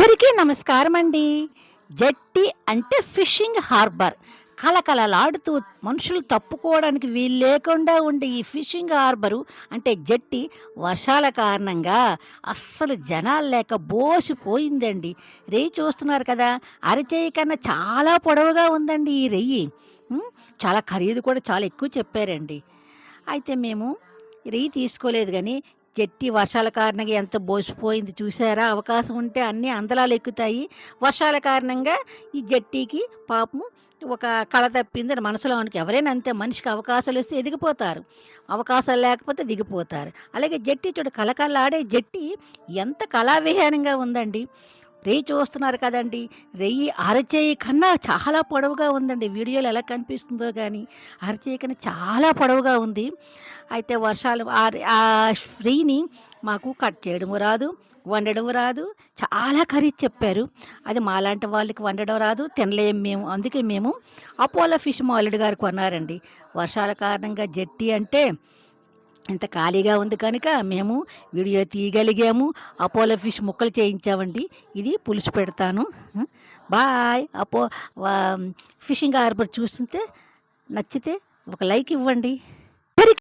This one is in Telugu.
అందరికీ నమస్కారం అండి. జట్టి అంటే ఫిషింగ్ హార్బర్. కలకలలాడుతూ మనుషులు తప్పుకోవడానికి వీలు లేకుండా ఉండే ఈ ఫిషింగ్ హార్బరు అంటే జట్టి వర్షాల కారణంగా అస్సలు జనాలు లేక బోసిపోయిందండి. రెయ్యి చూస్తున్నారు కదా అరచేయి కన్నా చాలా పొడవుగా ఉందండి ఈ రెయ్యి. చాలా ఖరీదు కూడా చాలా ఎక్కువ చెప్పారండి. అయితే మేము రెయ్యి తీసుకోలేదు కానీ జట్టి వర్షాల కారణంగా ఎంత బోసిపోయింది చూసారా? అవకాశం ఉంటే అన్నీ అందలాలు ఎక్కుతాయి. వర్షాల కారణంగా ఈ జట్టీకి పాపం ఒక కళ తప్పింది. మనసులో అనుకు ఎవరైనా అంతే మనిషికి అవకాశాలు వస్తే ఎదిగిపోతారు. అవకాశాలు లేకపోతే దిగిపోతారు. అలాగే జట్టి చూడు ఆడే జట్టి ఎంత కళావిహీనంగా ఉందండి. రెయ్యి చూస్తున్నారు కదండి. రెయ్యి అరచేయి కన్నా చాలా పొడవుగా ఉందండి. వీడియోలో ఎలా కనిపిస్తుందో కానీ అరచేయి కన్నా చాలా పొడవుగా ఉంది. అయితే వర్షాలు ఆ- రెయ్యిని ఫ్రీని మాకు కట్ చేయడం రాదు వండడం రాదు. చాలా ఖరీదు చెప్పారు. అది మాలాంటి వాళ్ళకి వండడం రాదు తినలేము మేము. అందుకే మేము అపోలో ఫిష్ మాలిడ్ గారు కొన్నారండి. వర్షాల కారణంగా జట్టి అంటే ఇంత ఖాళీగా ఉంది కనుక మేము వీడియో తీయగలిగాము. అపోలో ఫిష్ ముక్కలు చేయించామండి ఇది పులుసు పెడతాను. బాయ్. అపో ఫిషింగ్ హార్బర్ చూస్తుంటే నచ్చితే ఒక లైక్ ఇవ్వండి.